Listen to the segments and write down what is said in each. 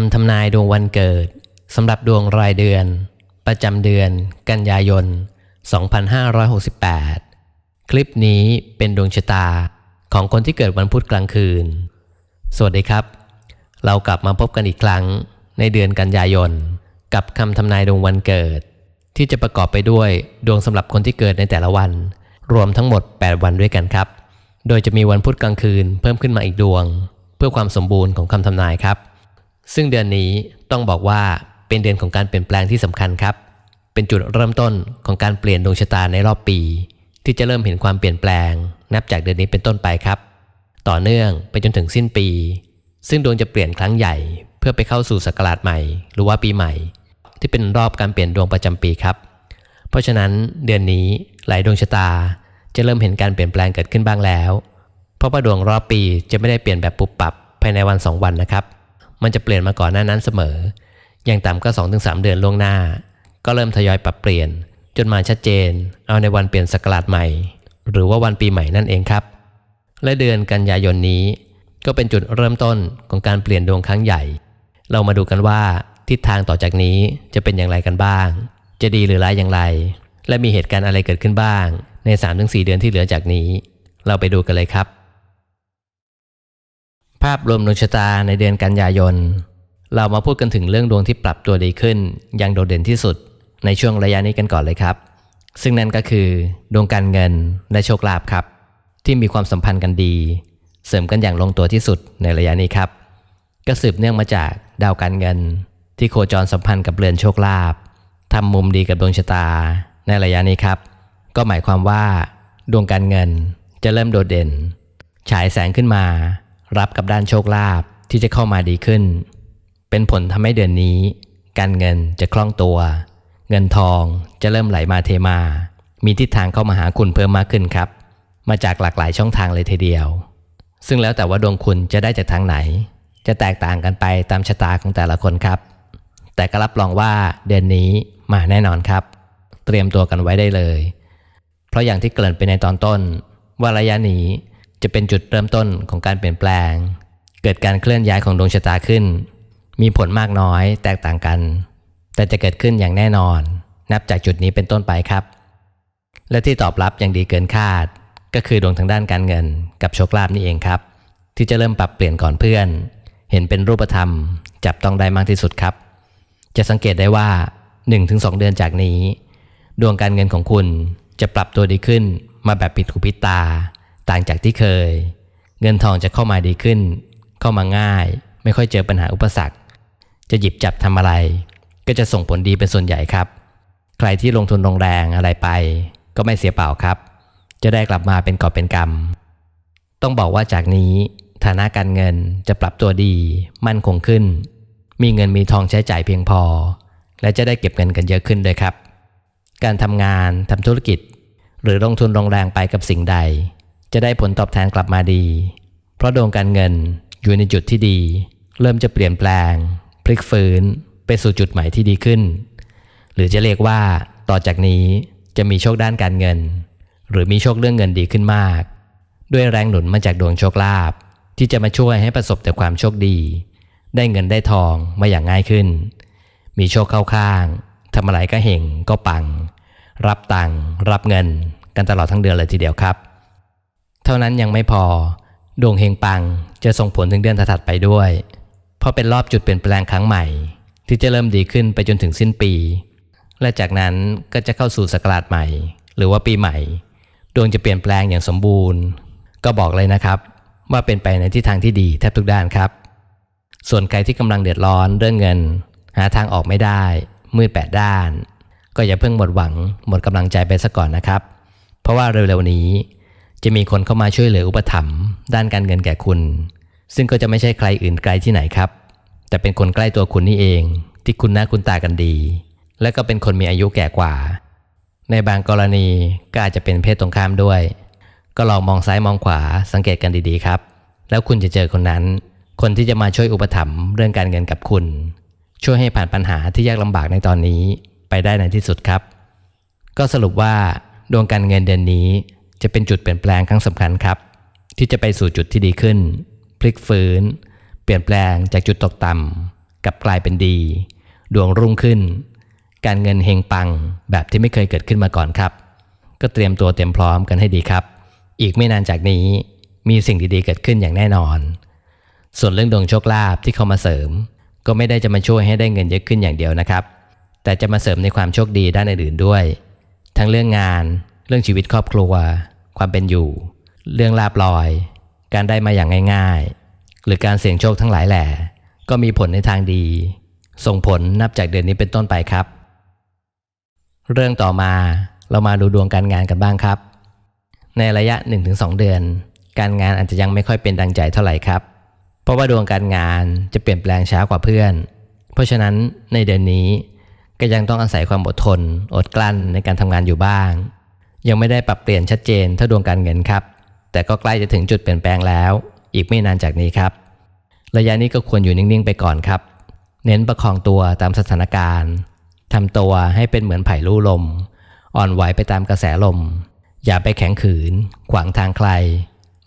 ำทำนายดวงวันเกิดสำหรับดวงรายเดือน ประจำเดือน กันยายน 2568 คลิปนี้เป็นดวงชะตาของคนที่เกิดวันพุธกลางคืน สวัสดีครับ เรากลับมาพบกันอีกครั้งในเดือนกันยายน กับคำทำนายดวงวันเกิด ที่จะประกอบไปด้วยดวงสำหรับคนที่เกิดในแต่ละวัน รวมทั้งหมด 8 วันด้วยกันครับ โดยจะมีวันพุธกลางคืนเพิ่มขึ้นมาอีกดวง เพื่อความสมบูรณ์ของคำทำนายครับ ซึ่งเดือนนี้ต้องบอกว่าเป็นเดือนของการเปลี่ยนแปลงที่สำคัญครับ เป็นจุดเริ่มต้นของการเปลี่ยนดวงชะตาในรอบปี ที่จะเริ่มเห็นความเปลี่ยนแปลง นับจากเดือนนี้เป็นต้นไปครับ ต่อเนื่องไปจนถึงสิ้นปี ซึ่งดวงจะเปลี่ยนครั้งใหญ่ เพื่อไปเข้าสู่ศักราชใหม่ หรือว่าปีใหม่ ที่เป็นรอบการเปลี่ยนดวงประจำปีครับ เพราะฉะนั้นเดือนนี้หลายดวงชะตาจะเริ่มเห็นการเปลี่ยนแปลงเกิดขึ้นบ้างแล้ว เพราะว่าดวงรอบปีจะไม่ได้เปลี่ยนแบบปุบปับภายในวัน 2 วันนะครับ มันจะเปลี่ยนมาก่อนหน้านั้นเสมอ อย่างต่ำก็ 2-3 เดือนล่วงหน้า ก็เริ่มทยอยปรับเปลี่ยน จนมาชัดเจน เอาในวันเปลี่ยนศักราชใหม่ หรือว่าวันปีใหม่นั่นเองครับ และเดือนกันยายนนี้ ก็เป็นจุดเริ่มต้นของการเปลี่ยนดวงครั้งใหญ่ เรามาดูกันว่าทิศทางต่อจากนี้จะเป็นอย่างไรกันบ้าง จะดีหรือร้ายอย่างไร และมีเหตุการณ์อะไรเกิดขึ้นบ้าง ใน 3-4 เดือนที่เหลือจากนี้ เราไปดูกันเลยครับ ภาพรวมดวงชะตาในเดือนกันยายน เรามาพูดกันถึงเรื่องดวงที่ปรับตัวดีขึ้นอย่างโดดเด่นที่สุดในช่วงระยะนี้กันก่อนเลยครับ ซึ่งนั่นก็คือ ดวงการเงินและโชคลาภครับ ที่มีความสัมพันธ์กันดี เสริมกันอย่างลงตัวที่สุดในระยะนี้ครับ ก็สืบเนื่องมาจากดาวการเงิน ที่โคจรสัมพันธ์กับเรือนโชคลาภทำมุมดีกับดวงชะตา ในระยะนี้ครับ ก็หมายความว่า ดวงการเงินจะเริ่มโดดเด่น ฉายแสงขึ้นมา รับกับด้านโชคลาภที่จะเข้ามาดีขึ้น เป็นผลทำให้เดือนนี้ การเงินจะคล่องตัว เงินทองจะเริ่มไหลมาเทมา มีทิศทางเข้ามาหาคุณเพิ่มมากขึ้นครับ มาจากหลากหลายช่องทางเลยทีเดียว ซึ่งแล้วแต่ว่าดวงคุณจะได้จากทางไหน จะแตกต่างกันไปตามชะตาของแต่ละคนครับ แต่ก็รับรองว่าเดือนนี้มาแน่นอนครับ เตรียมตัวกันไว้ได้เลย เพราะอย่างที่เกริ่นไปในตอนต้น ว่าระยะนี้ จะเป็นจุดเริ่มต้นของการเปลี่ยนแปลง เกิดการเคลื่อนย้ายของดวงชะตาขึ้น มีผลมากน้อยแตกต่างกัน แต่จะเกิดขึ้นอย่างแน่นอน นับจากจุดนี้เป็นต้นไปครับ และที่ตอบรับอย่างดีเกินคาด ก็คือดวงทางด้านการเงิน กับโชคลาภนี่เองครับ ที่จะเริ่มปรับเปลี่ยนก่อนเพื่อน เห็นเป็นรูปธรรม จับต้องได้มากที่สุดครับ จะสังเกตได้ว่า 1-2 เดือนจากนี้ ดวงการเงินของคุณจะปรับตัวดีขึ้นมาแบบปิดหูปิดตา ต่างจากที่เคย เงินทองจะเข้ามาดีขึ้น เข้ามาง่าย ไม่ค่อยเจอปัญหาอุปสรรค จะหยิบจับทำอะไร ก็จะส่งผลดีเป็นส่วนใหญ่ครับ ใครที่ลงทุนลงแรงอะไรไป ก็ไม่เสียเปล่าครับ จะได้กลับมาเป็นกอบเป็นกำต้องบอกว่าจากนี้ ฐานะการเงินจะปรับตัวดี มั่นคงขึ้น มีเงินมีทองใช้จ่ายเพียงพอ และจะได้เก็บเงินกันเยอะขึ้นด้วยครับ การทำงานทำธุรกิจ หรือลงทุนลงแรงไปกับสิ่งใด จะได้ผลตอบแทนกลับมาดี เพราะดวงการเงินอยู่ในจุดที่ดี เริ่มจะเปลี่ยนแปลง พลิกฟื้น ไปสู่จุดใหม่ที่ดีขึ้น หรือจะเรียกว่าต่อจากนี้จะมีโชคด้านการเงิน หรือมีโชคเรื่องเงินดีขึ้นมาก ด้วยแรงหนุนมาจากดวงโชคลาภที่จะมาช่วยให้ประสบแต่ความโชคดี ได้เงินได้ทองมาอย่างง่ายขึ้น มีโชคเข้าข้างทำอะไรก็เห่งก็ปัง รับตังรับเงินกันตลอดทั้งเดือนเลยทีเดียวครับ ท่านั้นยังไม่พอ ดวงเฮงปังจะส่งผลถึงเดือนถัดไปด้วย เพราะเป็นรอบจุดเปลี่ยนแปลงครั้งใหม่ ที่จะเริ่มดีขึ้นไปจนถึงสิ้นปี และจากนั้นก็จะเข้าสู่ศักราชใหม่ หรือว่าปีใหม่ ดวงจะเปลี่ยนแปลงอย่างสมบูรณ์ ก็บอกเลยนะครับ ว่าเป็นไปในทิศทางที่ดีแทบทุกด้านครับ ส่วนใครที่กำลังเดือดร้อนเรื่องเงิน หาทางออกไม่ได้ มืดแปดด้าน ก็อย่าเพิ่งหมดหวังหมดกำลังใจไปซะก่อนนะครับ เพราะว่าเร็วๆนี้ จะมีคนเข้ามาช่วยเหลืออุปถัมภ์ด้านการเงินแก่คุณ ซึ่งก็จะไม่ใช่ใครอื่นไกลที่ไหนครับ แต่เป็นคนใกล้ตัวคุณนี่เอง ที่คุณหน้าคุณตากันดี และก็เป็นคนมีอายุแก่กว่า ในบางกรณีก็อาจจะเป็นเพศตรงข้ามด้วย ก็ลองมองซ้ายมองขวาสังเกตกันดีๆครับ แล้วคุณจะเจอคนนั้น คนที่จะมาช่วยอุปถัมภ์เรื่องการเงินกับคุณ ช่วยให้ผ่านปัญหาที่ยากลำบากในตอนนี้ไปได้ในที่สุดครับ ก็สรุปว่าดวงการเงินเดือนนี้ จะเป็นจุดเปลี่ยนแปลงครั้งสำคัญครับ ที่จะไปสู่จุดที่ดีขึ้น พลิกฟื้น เปลี่ยนแปลงจากจุดตกต่ำกลับกลายเป็นดี ดวงรุ่งขึ้น การเงินเฮงปังแบบที่ไม่เคยเกิดขึ้นมาก่อนครับ ก็เตรียมตัวเตรียมพร้อมกันให้ดีครับ อีกไม่นานจากนี้มีสิ่งดีๆเกิดขึ้นอย่างแน่นอน ส่วนเรื่องดวงโชคลาภที่เข้ามาเสริม ก็ไม่ได้จะมาช่วยให้ได้เงินเยอะขึ้นอย่างเดียวนะครับ แต่จะมาเสริมในความโชคดีด้านอื่นๆด้วย ทั้งเรื่องงาน เรื่องชีวิตครอบครัว ความเป็นอยู่ เรื่องลาบลอย การได้มาอย่างง่าย ๆ หรือการเสี่ยงโชคทั้งหลายแหล่ก็มีผลในทางดี ส่งผลนับจากเดือนนี้เป็นต้นไปครับ เรื่องต่อมาเรามาดูดวงการงานกันบ้างครับ ในระยะ 1-2 เดือน การงานอาจจะยังไม่ค่อยเป็นดังใจเท่าไหร่ครับ เพราะว่าดวงการงานจะเปลี่ยนแปลงช้ากว่าเพื่อน เพราะฉะนั้นในเดือนนี้ก็ยังต้องอาศัยความอดทน อดกลั้นในการทำงานอยู่บ้าง ยังไม่ได้ปรับเปลี่ยนชัดเจนเท่าดวงการเงินครับ แต่ก็ใกล้จะถึงจุดเปลี่ยนแปลงแล้ว อีกไม่นานจากนี้ครับ ระยะนี้ก็ควรอยู่นิ่งๆไปก่อนครับ เน้นประคองตัวตามสถานการณ์ทำตัวให้เป็นเหมือนไผ่ลู่ลม อ่อนไหวไปตามกระแสลม อย่าไปแข็งขืน ขวางทางใคร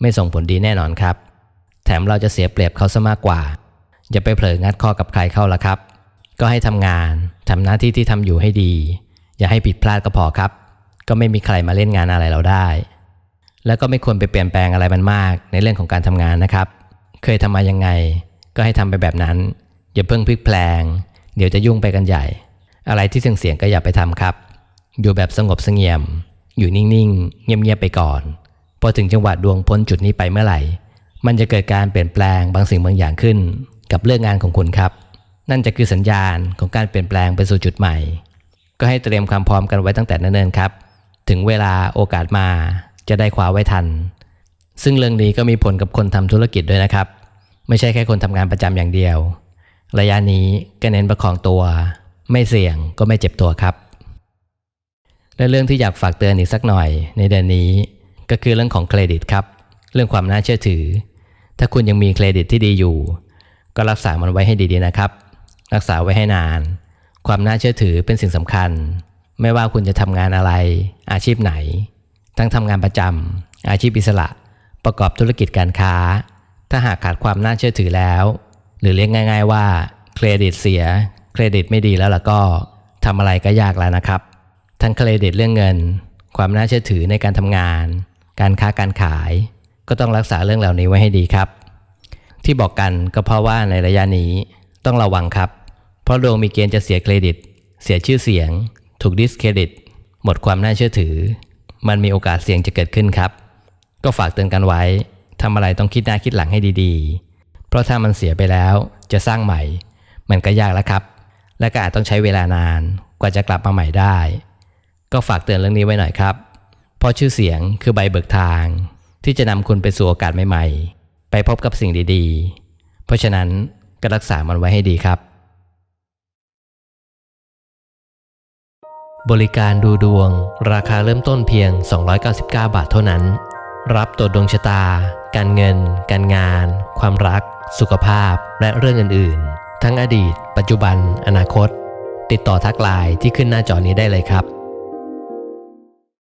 ไม่ส่งผลดีแน่นอนครับ แถมเราจะเสียเปรียบเขาซะมากกว่า อย่าไปเผลองัดข้อกับใครเข้าละครับ ก็ให้ทำงานทำหน้าที่ที่ทำอยู่ให้ดี อย่าให้ผิดพลาดก็พอครับ ก็ไม่มีใครมาเล่นงานอะไรเราได้ แล้วก็ไม่ควรไปเปลี่ยนแปลงอะไรมันมากในเรื่องของการทำงานนะครับ เคยทำมายังไง ก็ให้ทำไปแบบนั้น อย่าเพิ่งพลิกแปลง เดี๋ยวจะยุ่งไปกันใหญ่ อะไรที่เสี่ยงๆก็อย่าไปทำครับ อยู่แบบสงบเสงี่ยม อยู่นิ่งๆ เงียบๆไปก่อน พอถึงจังหวะดวงพ้นจุดนี้ไปเมื่อไหร่ มันจะเกิดการเปลี่ยนแปลงบางสิ่งบางอย่างขึ้น กับเรื่องงานของคุณครับ นั่นจะคือสัญญาณของการเปลี่ยนแปลงไปสู่จุดใหม่ ก็ให้เตรียมความพร้อมกันไว้ตั้งแต่เนิ่นๆครับ ถึงเวลาโอกาสมาจะได้คว้าไว้ทัน ซึ่งเรื่องนี้ก็มีผลกับคนทำธุรกิจด้วยนะครับ ไม่ใช่แค่คนทำงานประจำอย่างเดียว ระยะนี้ก็เน้นประคองตัว ไม่เสี่ยงก็ไม่เจ็บตัวครับ และเรื่องที่อยากฝากเตือนอีกสักหน่อย ในเดือนนี้ก็คือเรื่องของเครดิตครับ เรื่องความน่าเชื่อถือ ถ้าคุณยังมีเครดิตที่ดีอยู่ ก็รักษามันไว้ให้ดีๆนะครับ รักษาไว้ให้นาน ความน่าเชื่อถือเป็นสิ่งสำคัญ ไม่ว่าคุณจะทำงานอะไร อาชีพไหน ทั้งทำงานประจำอาชีพอิสระ ประกอบธุรกิจการค้า ถ้าหากขาดความน่าเชื่อถือแล้ว หรือเรียกง่าย ๆ ว่าเครดิตเสีย เครดิตไม่ดีแล้วล่ะก็ทำอะไรก็ยากแล้วนะครับ ทั้งเครดิตเรื่องเงิน ความน่าเชื่อถือในการทำงาน การค้าการขาย ก็ต้องรักษาเรื่องเหล่านี้ไว้ให้ดีครับ ที่บอกกันก็เพราะว่าในระยะนี้ต้องระวังครับ เพราะดวงมีเกณฑ์จะเสียเครดิต เสียชื่อเสียง ถูกดิสเครดิตหมดความน่าเชื่อถือ มันมีโอกาสเสี่ยงจะเกิดขึ้นครับ ก็ฝากเตือนกันไว้ทำอะไรต้องคิดหน้าคิดหลังให้ดีๆ เพราะถ้ามันเสียไปแล้วจะสร้างใหม่ มันก็ยากแล้วครับ และก็อาจต้องใช้เวลานานกว่าจะกลับมาใหม่ได้ ก็ฝากเตือนเรื่องนี้ไว้หน่อยครับ เพราะชื่อเสียงคือใบเบิกทาง ที่จะนำคุณไปสู่โอกาสใหม่ ๆ ไปพบกับสิ่งดีๆ เพราะฉะนั้นก็รักษามันไว้ให้ดีครับ บริการดูดวง ราคาเริ่มต้นเพียง 299 บาทเท่านั้น รับตรวจดวงชะตา การเงิน การงาน ความรัก สุขภาพ และเรื่องอื่น ๆ ทั้งอดีต ปัจจุบัน อนาคต ติดต่อทักไลน์ที่ขึ้นหน้าจอนี้ได้เลยครับ